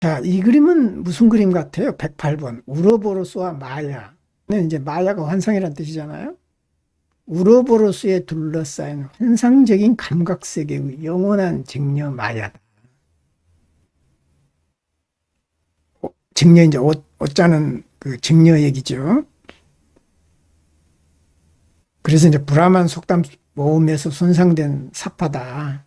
자, 이 그림은 무슨 그림 같아요? 108번. 우로보로스와 마야. 는 이제 마야가 환상이라는 뜻이잖아요. 우로보로스에 둘러싸인 환상적인 감각 세계의 영원한 증녀 마야다. 어, 증녀 이제 옷, 옷 자는 그 증녀 얘기죠. 그래서 이제 브라만 속담 모음에서 손상된 사파다.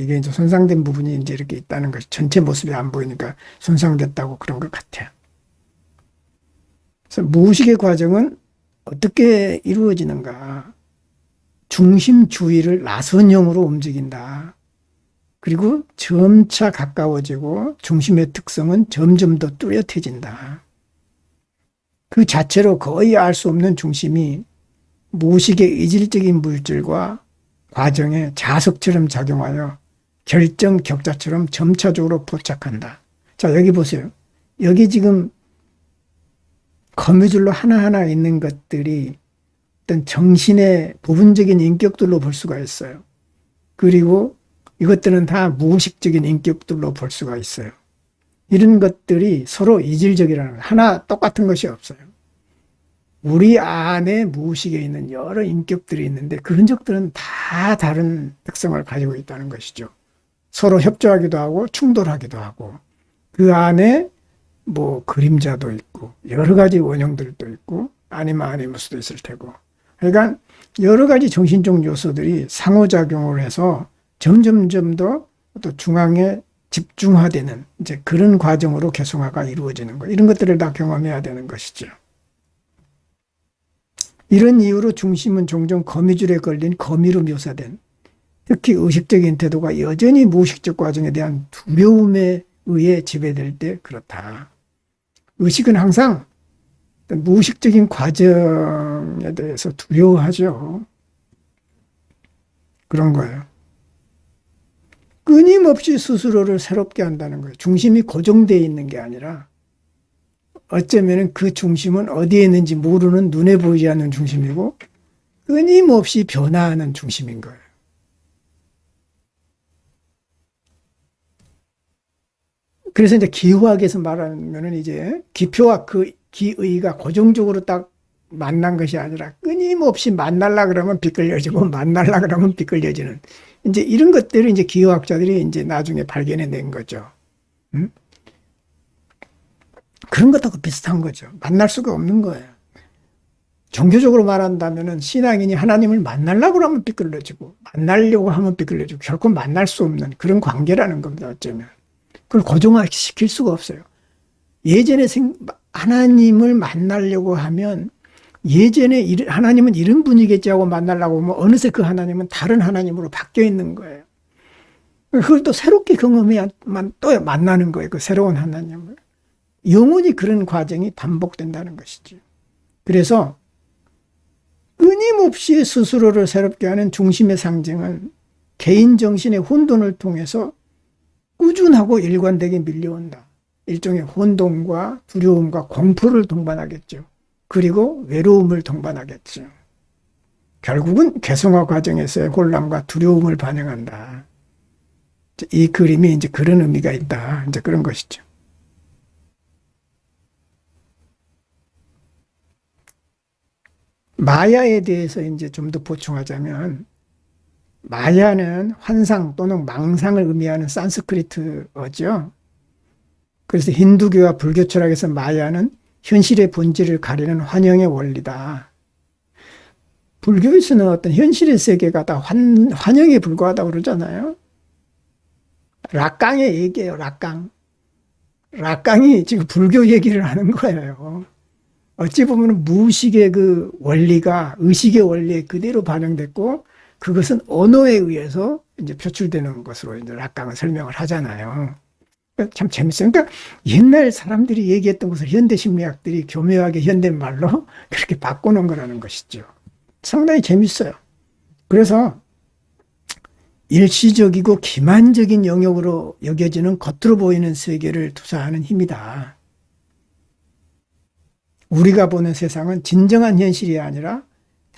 이게 이제 손상된 부분이 이제 이렇게 있다는 것이 전체 모습이 안 보이니까 손상됐다고 그런 것 같아요. 그래서 무의식의 과정은 어떻게 이루어지는가? 중심 주위를 나선형으로 움직인다. 그리고 점차 가까워지고 중심의 특성은 점점 더 뚜렷해진다. 그 자체로 거의 알 수 없는 중심이 무의식의 이질적인 물질과 과정에 자석처럼 작용하여 결정 격자처럼 점차적으로 포착한다. 자, 여기 보세요. 여기 지금 거미줄로 하나하나 있는 것들이 어떤 정신의 부분적인 인격들로 볼 수가 있어요. 그리고 이것들은 다 무의식적인 인격들로 볼 수가 있어요. 이런 것들이 서로 이질적이라는 거. 하나 똑같은 것이 없어요. 우리 안에 무의식에 있는 여러 인격들이 있는데 그런 적들은 다 다른 특성을 가지고 있다는 것이죠. 서로 협조하기도 하고 충돌하기도 하고 그 안에 뭐 그림자도 있고 여러 가지 원형들도 있고 아니면 아니무스도 있을 테고 그러니까 여러 가지 정신적 요소들이 상호작용을 해서 점점점 더 또 중앙에 집중화되는 이제 그런 과정으로 개성화가 이루어지는 거 이런 것들을 다 경험해야 되는 것이죠. 이런 이유로 중심은 종종 거미줄에 걸린 거미로 묘사된 특히 의식적인 태도가 여전히 무의식적 과정에 대한 두려움에 의해 지배될 때 그렇다. 의식은 항상 무의식적인 과정에 대해서 두려워하죠. 그런 거예요. 끊임없이 스스로를 새롭게 한다는 거예요. 중심이 고정되어 있는 게 아니라 어쩌면 그 중심은 어디에 있는지 모르는 눈에 보이지 않는 중심이고 끊임없이 변화하는 중심인 거예요. 그래서 이제 기후학에서 말하면은 이제 기표와 그 기의가 고정적으로 딱 만난 것이 아니라 끊임없이 만날라 그러면 비끌려지고 만날라 그러면 비끌려지는 이제 이런 것들을 이제 기후학자들이 이제 나중에 발견해 낸 거죠. 음? 그런 것하고 비슷한 거죠. 만날 수가 없는 거예요. 종교적으로 말한다면은 신앙인이 하나님을 만나려고 하면 비끌려지고 만나려고 하면 비끌려지고 결코 만날 수 없는 그런 관계라는 겁니다. 어쩌면. 그걸 고정화시킬 수가 없어요. 예전에 생, 하나님을 만나려고 하면 예전에 하나님은 이런 분이겠지 하고 만나려고 하면 어느새 그 하나님은 다른 하나님으로 바뀌어 있는 거예요. 그걸 또 새롭게 경험해야만 또 만나는 거예요. 그 새로운 하나님을. 영원히 그런 과정이 반복된다는 것이죠. 그래서 끊임없이 스스로를 새롭게 하는 중심의 상징은 개인 정신의 혼돈을 통해서 꾸준하고 일관되게 밀려온다. 일종의 혼돈과 두려움과 공포를 동반하겠죠. 그리고 외로움을 동반하겠죠. 결국은 개성화 과정에서의 혼란과 두려움을 반영한다. 이 그림이 이제 그런 의미가 있다. 이제 그런 것이죠. 마야에 대해서 이제 좀 더 보충하자면 마야는 환상 또는 망상을 의미하는 산스크리트어죠. 그래서 힌두교와 불교 철학에서 마야는 현실의 본질을 가리는 환영의 원리다. 불교에서는 어떤 현실의 세계가 다 환, 환영에 불과하다고 그러잖아요. 락강의 얘기예요, 락강. 락강이 지금 불교 얘기를 하는 거예요. 어찌 보면 무의식의 그 원리가 의식의 원리에 그대로 반영됐고 그것은 언어에 의해서 이제 표출되는 것으로 이제 락강은 설명을 하잖아요. 그러니까 참 재밌어요. 그러니까 옛날 사람들이 얘기했던 것을 현대 심리학들이 교묘하게 현대말로 그렇게 바꾸는 거라는 것이죠. 상당히 재밌어요. 그래서 일시적이고 기만적인 영역으로 여겨지는 겉으로 보이는 세계를 투사하는 힘이다. 우리가 보는 세상은 진정한 현실이 아니라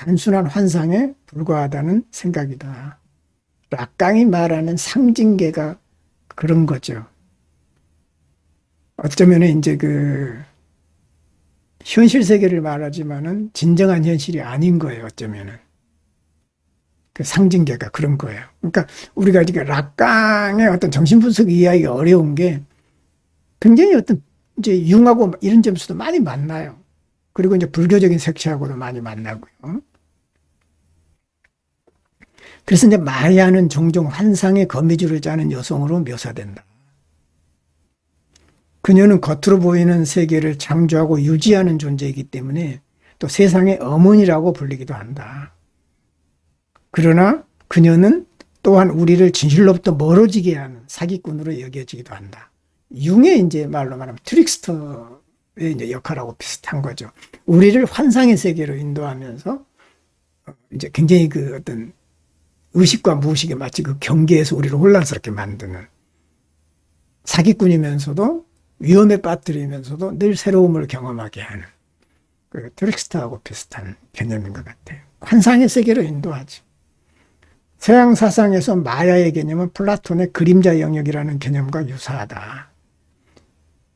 단순한 환상에 불과하다는 생각이다. 락강이 말하는 상징계가 그런 거죠. 어쩌면 이제 그 현실 세계를 말하지만은 진정한 현실이 아닌 거예요. 어쩌면은 그 상징계가 그런 거예요. 그러니까 우리가 지금 락강의 어떤 정신분석 이해하기가 어려운 게 굉장히 어떤 이제 융하고 이런 점수도 많이 만나요. 그리고 이제 불교적인 색채하고도 많이 만나고요. 그래서 이제 마야는 종종 환상의 거미줄을 짜는 여성으로 묘사된다. 그녀는 겉으로 보이는 세계를 창조하고 유지하는 존재이기 때문에 또 세상의 어머니라고 불리기도 한다. 그러나 그녀는 또한 우리를 진실로부터 멀어지게 하는 사기꾼으로 여겨지기도 한다. 융의 이제 말로 말하면 트릭스터의 이제 역할하고 비슷한 거죠. 우리를 환상의 세계로 인도하면서 어, 이제 굉장히 그 어떤 의식과 무의식에 마치 그 경계에서 우리를 혼란스럽게 만드는 사기꾼이면서도 위험에 빠뜨리면서도 늘 새로움을 경험하게 하는 그 트릭스터하고 비슷한 개념인 것 같아요. 환상의 세계로 인도하지. 서양 사상에서 마야의 개념은 플라톤의 그림자 영역이라는 개념과 유사하다.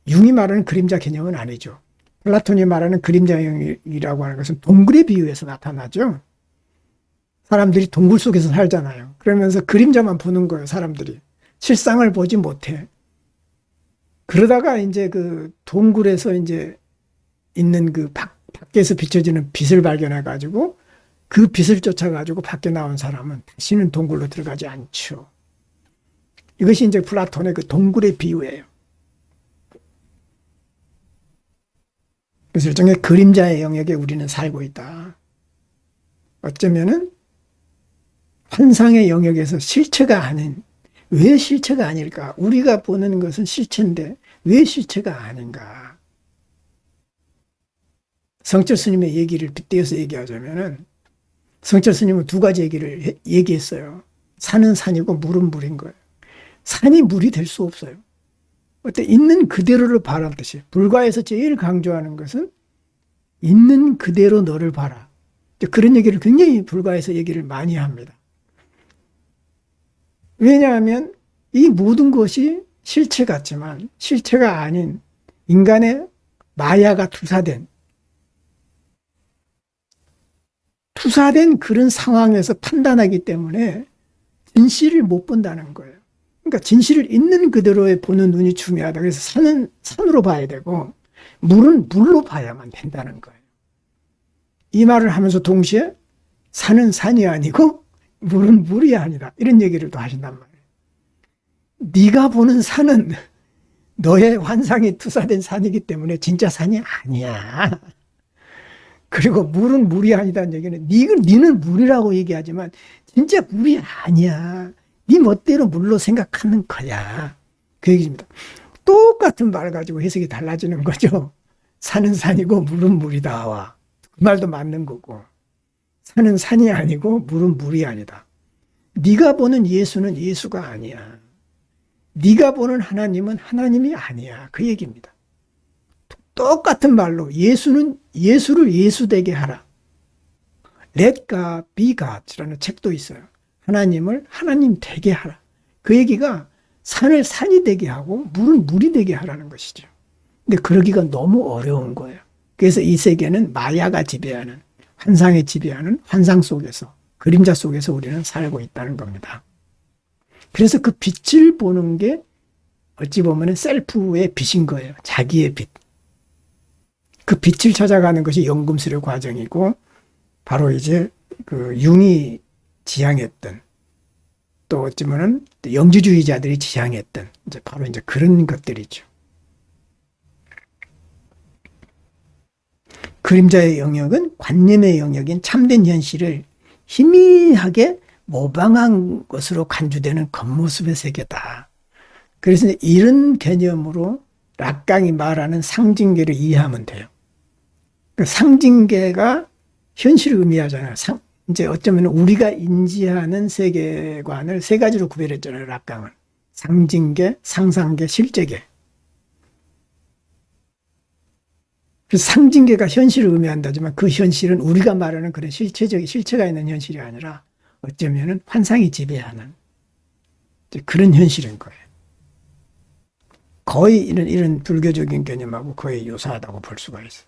융이 말하는 그림자 개념은 아니죠. 플라톤이 말하는 그림자 영역이라고 하는 것은 동굴에 비유해서 나타나죠. 사람들이 동굴 속에서 살잖아요. 그러면서 그림자만 보는 거예요, 사람들이. 실상을 보지 못해. 그러다가 이제 그 동굴에서 이제 있는 그 밖, 밖에서 비춰지는 빛을 발견해 가지고 그 빛을 쫓아 가지고 밖에 나온 사람은 다시는 동굴로 들어가지 않죠. 이것이 이제 플라톤의 그 동굴의 비유예요. 그래서 일종의 그림자의 영역에 우리는 살고 있다. 어쩌면은 환상의 영역에서 실체가 아닌 왜 실체가 아닐까? 우리가 보는 것은 실체인데 왜 실체가 아닌가? 성철 스님의 얘기를 빗대어서 얘기하자면은 성철 스님은 두 가지 얘기를 해- 얘기했어요. 산은 산이고 물은 물인 거예요. 산이 물이 될 수 없어요. 어때 있는 그대로를 바라 듯이 불가에서 제일 강조하는 것은 있는 그대로 너를 봐라. 그런 얘기를 굉장히 불가에서 얘기를 많이 합니다. 왜냐하면 이 모든 것이 실체 같지만 실체가 아닌 인간의 마야가 투사된 투사된 그런 상황에서 판단하기 때문에 진실을 못 본다는 거예요. 그러니까 진실을 있는 그대로의 보는 눈이 중요하다. 그래서 산은 산으로 봐야 되고 물은 물로 봐야만 된다는 거예요. 이 말을 하면서 동시에 산은 산이 아니고 물은 물이 아니다. 이런 얘기를 또 하신단 말이에요. 네가 보는 산은 너의 환상이 투사된 산이기 때문에 진짜 산이 아니야. 그리고 물은 물이 아니다는 얘기는 니는 니는 물이라고 얘기하지만 진짜 물이 아니야. 네 멋대로 물로 생각하는 거야. 그 얘기입니다. 똑같은 말 가지고 해석이 달라지는 거죠. 산은 산이고 물은 물이다. 와. 그 말도 맞는 거고. 산은 산이 아니고 물은 물이 아니다. 네가 보는 예수는 예수가 아니야. 네가 보는 하나님은 하나님이 아니야. 그 얘기입니다. 똑같은 말로 예수는 예수를 예수 되게 하라. Let God be God라는 책도 있어요. 하나님을 하나님 되게 하라. 그 얘기가 산을 산이 되게 하고 물은 물이 되게 하라는 것이죠. 근데 그러기가 너무 어려운 거예요. 그래서 이 세계는 마야가 지배하는 환상에 지배하는 환상 속에서 그림자 속에서 우리는 살고 있다는 겁니다. 그래서 그 빛을 보는 게 어찌 보면 셀프의 빛인 거예요. 자기의 빛. 그 빛을 찾아가는 것이 연금술의 과정이고 바로 이제 그 융이 지향했던 또 어찌 보면 영주주의자들이 지향했던 이제 바로 이제 그런 것들이죠. 그림자의 영역은 관념의 영역인 참된 현실을 희미하게 모방한 것으로 간주되는 겉모습의 세계다. 그래서 이런 개념으로 락강이 말하는 상징계를 이해하면 돼요. 그 상징계가 현실을 의미하잖아요. 상, 이제 어쩌면 우리가 인지하는 세계관을 세 가지로 구별했잖아요. 락강은. 상징계, 상상계, 실제계. 그 상징계가 현실을 의미한다지만 그 현실은 우리가 말하는 그런 실체적인 실체가 있는 현실이 아니라 어쩌면은 환상이 지배하는 그런 현실인 거예요. 거의 이런, 이런 불교적인 개념하고 거의 유사하다고 볼 수가 있어요.